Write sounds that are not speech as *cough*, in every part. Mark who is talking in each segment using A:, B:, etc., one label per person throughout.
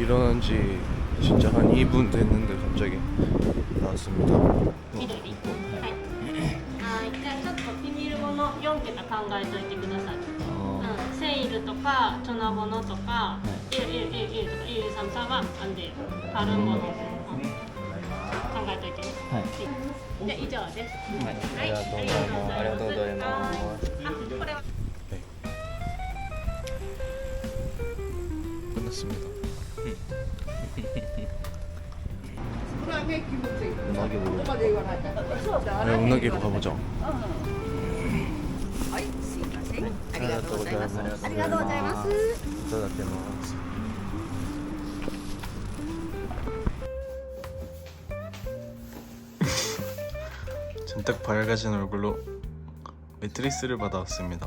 A: 일어난 지 진짜 한 2분 됐는데 갑자기 나왔습니다. 어. 어.
B: 세일 とか 전화번호 とか1111 とか1133は안 돼요. 다른 번호. 어. 考えといてね。はい。じゃあ以上です。はい。ありがとうございます。ありがとうございます。あ、これは。
A: 끝났습니다.
C: 운하게 보자.
A: 네, 운하게
D: 가보자. 아리가또 고자이마스. 아리가또 고자이마스.
A: 이따다케마스. 잔뜩 밝아진 얼굴로 매트리스를 받아왔습니다.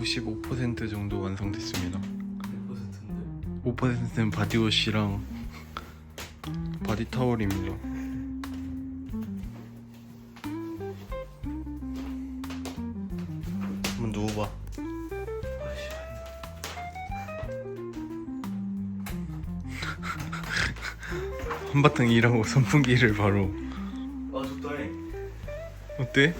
A: 95% 정도 완성됐습니다. 5%는 바디워시랑 바디 타월입니다. 한번 누워봐. *laughs* 한바탕 일하고 선풍기를 바로
C: 아 좋다해
A: 어때?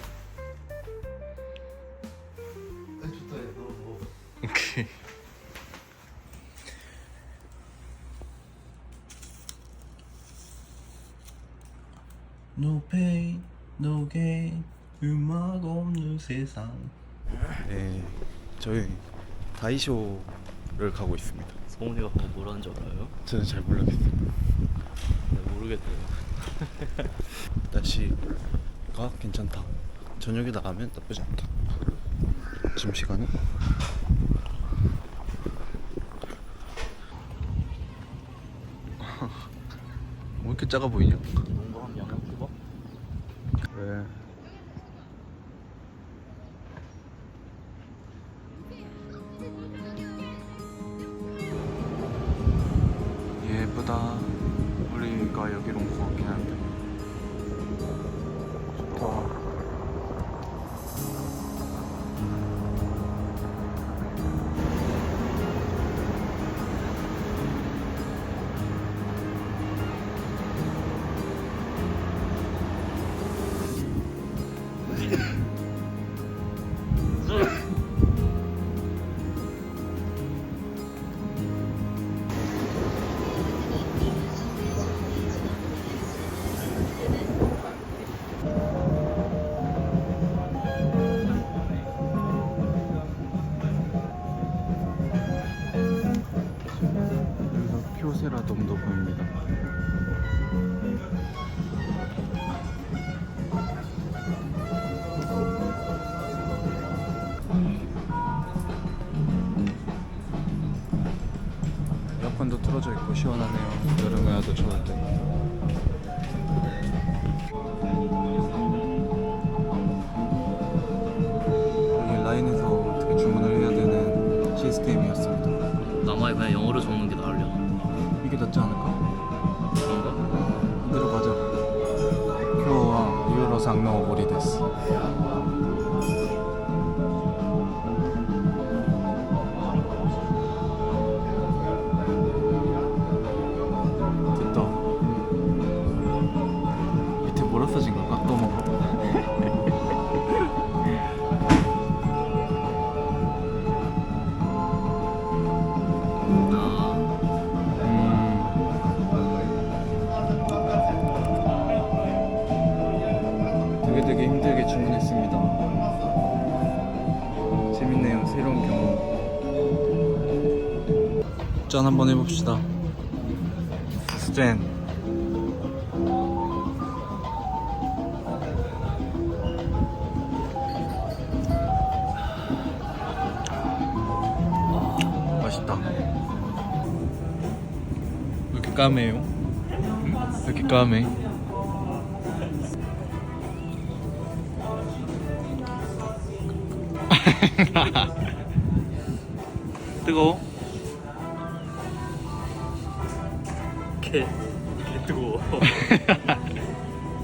A: No pain, no gain, 음악 없는 세상. 네, 저희 다이쇼를 가고 있습니다.
C: 성훈이가 방금 뭐라는 줄 알아요?
A: 저는 잘 모르겠어요.
C: 네, *laughs* 모르겠대요
A: 날씨가 괜찮다. 저녁에 나가면 나쁘지 않다. 지금 시간은? *laughs* 뭐 이렇게 작아 보이냐? 틀어져 있고 시원하네요. 여름에 와도 좋을 때. 이게 라인에서 어떻게 주문을 해야 되는 시스템이었습니다.
C: 남아에 그냥 영어로 적는 게 나으려나?
A: 이게 낫지 않을 이런 경우 짠 한번 해봅시다 스탠 맛있다 왜 이렇게 까매요? 왜 이렇게 까매? *laughs* 뜨거워?
C: 개, 개 뜨거워.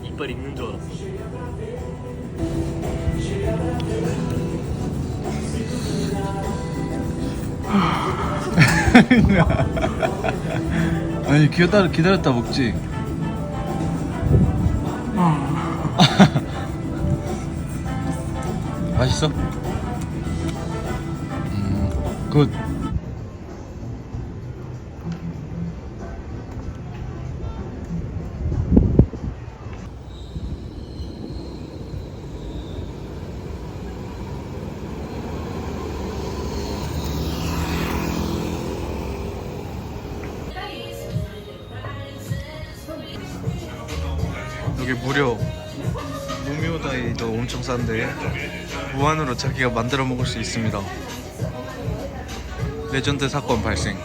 C: 이빨 익는 줄 알았어. *laughs*
A: 아니 기다렸다 기다렸다 먹지. *laughs* 맛있어? 음, 굿. 여기 무료 무미오다이도 엄청 싼데 무한으로 자기가 만들어 먹을 수 있습니다. 레전드 사건 발생.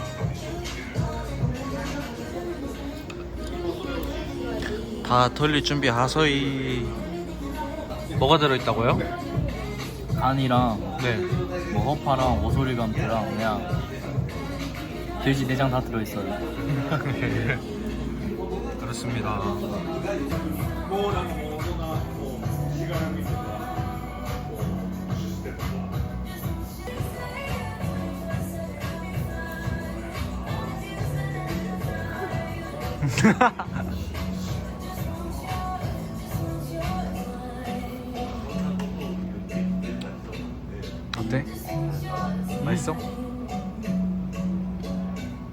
A: 다 털릴 준비 하서이. 뭐가 들어있다고요?
C: 간이랑
A: 네.
C: 뭐 허파랑 오소리감피랑 그냥 돼지 내장 다 들어있어요. *laughs*
A: 그렇습니다. *laughs* 어때? 맛있어?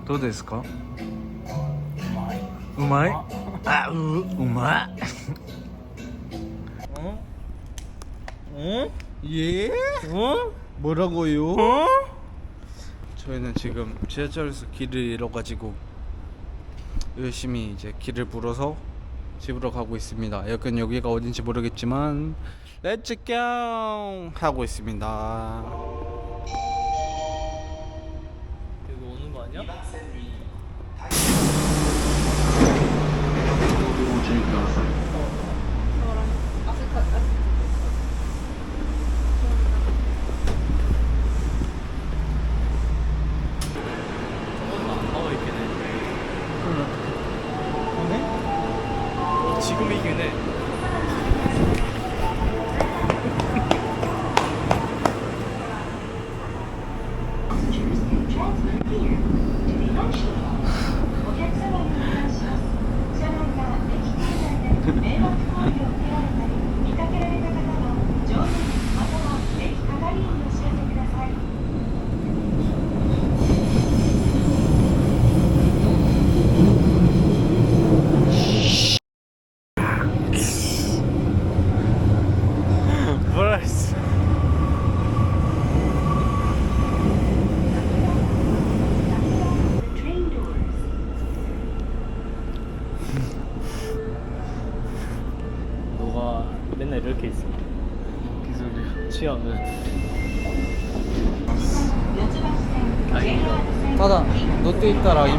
A: 도대스까? 우마이? 아, 우, 우마? *laughs*
C: 어? 어?
A: 예?
C: 어?
A: 뭐라고요? 어? 저희는 지금 지하철에서 길을 잃어가지고 열심히 이제 길을 물어서 집으로 가고 있습니다. 여긴 여기가 어딘지 모르겠지만 렛츠 고 하고 있습니다.
C: 이거 오는 거 아니야?
A: ってい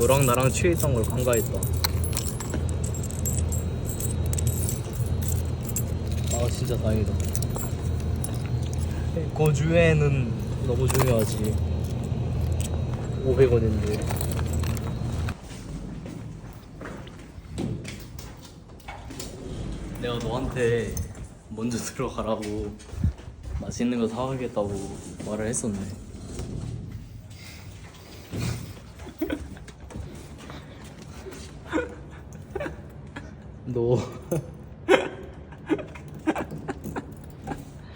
C: 너랑 나랑 취해 있던 걸 간과했다. 아 진짜 다행이다. 거주에는 너무 중요하지. 500원인데. 내가 너한테 먼저 들어가라고 맛있는 거 사가겠다고 말을 했었네. 너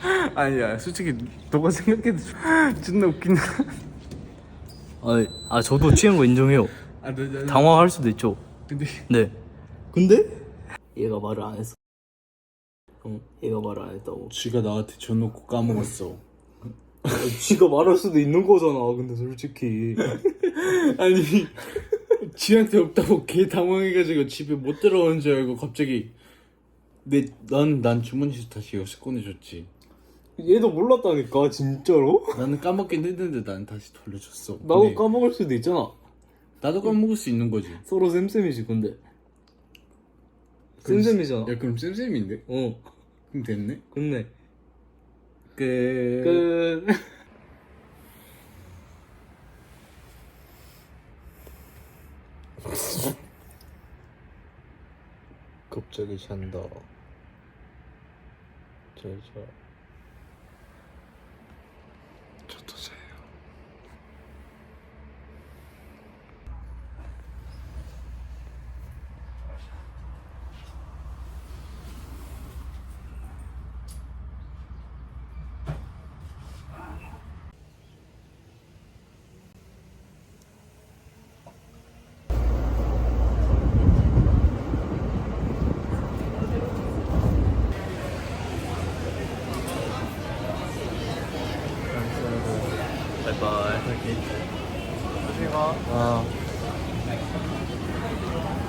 C: *laughs*
A: 아니야, 솔직히 너가 생각해도 *laughs* 존나 웃긴다.
C: 아, 아 저도 취한 거 인정해요.
A: 아, 너, 너,
C: 당황할 수도 있죠.
A: 근데
C: 네
A: 근데
C: 얘가 말을 안 했어 어 얘가 말을 안 했다고
A: 쥐가 나한테 줘놓고 까먹었어.
C: 지가 말할 수도 있는 거잖아 근데 솔직히 *laughs*
A: 아니 쥐한테 없다고 개 당황해가지고 집에 못 들어오는 줄 알고 갑자기 내 난 난 주머니에서 다시 열쇠 꺼내줬지.
C: 얘도 몰랐다니까 진짜로?
A: 나는 까먹긴 했는데 난 다시 돌려줬어.
C: 나도
A: 근데
C: 까먹을 수도 있잖아
A: 나도 까먹을 수 있는 거지.
C: 서로 쌤쌤이지 근데 쌤쌤이잖아
A: 야 그럼 쌤쌤인데?
C: 어
A: 그럼 됐네.
C: 근데
A: 끝.
C: 끝 *laughs*
E: 갑자기 잔다 잘자
C: 바이바이
E: 아. 갑니다